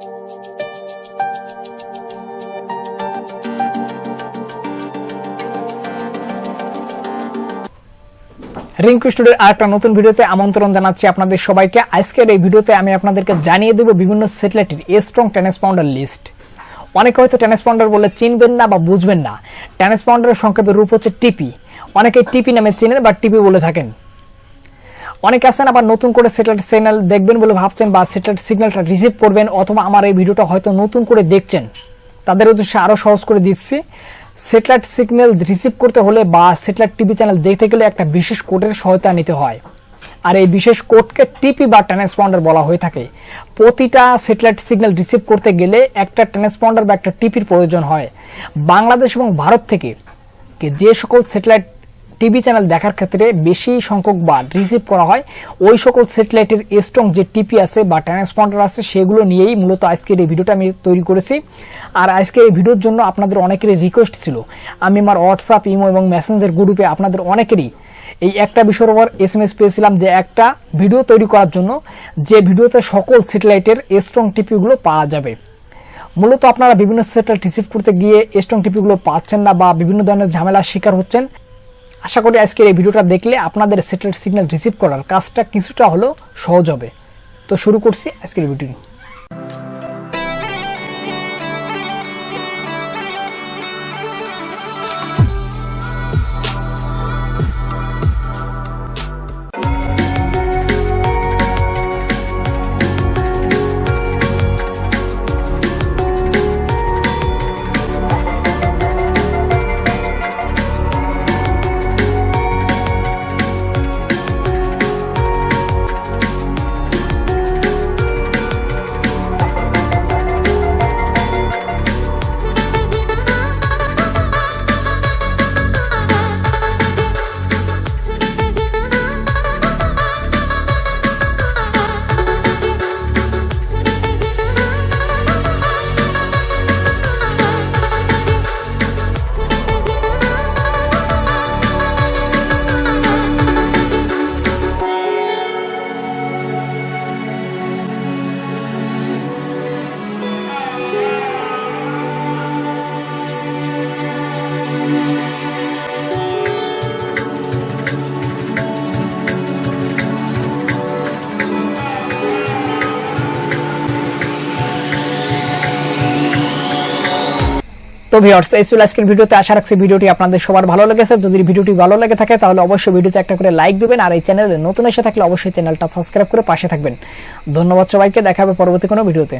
রিঙ্কু স্টুডিওর আরেকটা নতুন ভিডিওতে আমন্ত্রণ জানাচ্ছি আপনাদের সবাইকে। আজকের এই ভিডিওতে আমি আপনাদেরকে জানিয়ে দেবো বিভিন্ন স্যাটেলাইটের স্ট্রং ট্রান্সপাউন্ডার লিস্ট অনেকে হয়তো ট্রান্সপাউন্ডার বলে চিনবেন না বা বুঝবেন না। ট্রান্সপাউন্ডারের সংক্ষেপে রূপ হচ্ছে টিপি। অনেকে টিপি নামে চেনেন বা টিপি বলে থাকেন। অনেকে আছেন আবার নতুন করে স্যাটেলাইট সিগন্যাল দেখবেন বলে ভাবছেন বা স্যাটেলাইট সিগন্যালটা রিসিভ করবেন অথবা আমার এই ভিডিওটা হয়তো নতুন করে দেখছেন। তাদের উদ্দেশ্যে আরও সহজ করে দিচ্ছি। স্যাটেলাইট সিগন্যাল রিসিভ করতে হলে বা স্যাটেলাইট টিভি চ্যানেল দেখতে গেলে একটা বিশেষ কোডের সহায়তা নিতে হয়। আর এই বিশেষ কোডকে টিপি বা ট্রান্সপন্ডার বলা হয়ে থাকে। প্রতিটা স্যাটেলাইট সিগন্যাল রিসিভ করতে গেলে একটা ট্রান্সপন্ডার বা একটা টিপির প্রয়োজন হয়। বাংলাদেশ এবং ভারত থেকে যে সকল স্যাটেলাইট টিভি চ্যানেল দেখার ক্ষেত্রে বেশি সংখ্যক বার রিসিভ করা হয়। ওই সকল স্যাটেলাইটের স্ট্রং যে টিপি আছে বা ট্রান্সপন্ডার আছে, সেগুলো নিয়েই মূলত আজকের এই ভিডিওটা আমি তৈরি করেছি। আর আজকের এই ভিডিওর জন্য আপনাদের অনেকেরই রিকোয়েস্ট ছিল। আমি আমার হোয়াটসঅ্যাপ ইমো এবং মেসেঞ্জার গ্রুপে আপনাদের অনেকেরই এই একটা বিষয়ের উপর এস এম এস পেয়েছিলাম যে একটা ভিডিও তৈরি করার জন্য যে ভিডিওতে সকল স্যাটেলাইটের স্ট্রং টিপিগুলো পাওয়া যাবে। মূলত আপনারা বিভিন্ন স্যাটেলাইট রিসিভ করতে গিয়ে স্ট্রং টিপিগুলো পাচ্ছেন না বা বিভিন্ন ধরনের ঝামেলার শিকার হচ্ছেন। আশা করি আজকের এই ভিডিওটা দেখলে আপনাদের স্যাটেলাইট সিগন্যাল রিসিভ করার কাজটা কিছুটা হলেও সহজ হবে। তো শুরু করছি আজকের ভিডিও ভিউয়ার্স, এই ছিল আজকের ভিডিওতে। আশা রাখছি ভিডিওটি আপনাদের সবার ভালো লেগেছে। যদি ভিডিওটি ভালো লেগে থাকে, তাহলে অবশ্যই ভিডিওতে একটা করে লাইক দিবেন, আর এই চ্যানেলে নতুন এসে থাকলে অবশ্যই চ্যানেলটা সাবস্ক্রাইব করে পাশে থাকবেন। ধন্যবাদ সবাইকে দেখা হবে পরবর্তী কোনো ভিডিওতে।